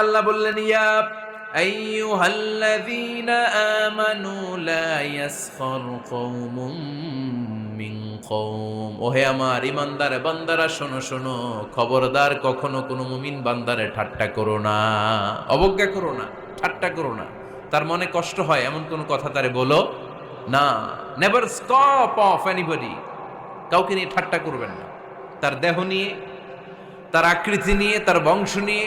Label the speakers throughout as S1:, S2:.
S1: আল্লাহ বললেন, ইয়া আইয়ুহাল্লাযীনা আমানু লা ইয়াসখার কওমুম মিন কওম। ওহে আমার ইমানদার বান্দারা, শোনো শোনো, খবরদার কখনো কোনো মুমিন বান্দারে ঠাট্টা করো না, অবজ্ঞা করো না, ঠাট্টা করো না। তার মনে কষ্ট হয়, এমন কোনো কথা তারে বলো না। নেভার স্টপ অফ এনিবডি কাউকে নিয়ে ঠাট্টা করবেন না। তার দেহ নিয়ে, তার আকৃতি নিয়ে, তার বংশ নিয়ে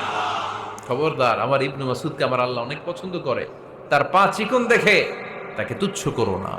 S1: খবরদার, আমার ইবনু মাসুদকে আমার আল্লাহ অনেক পছন্দ করে। তার পা চিকন দেখে তাকে তুচ্ছ করো না।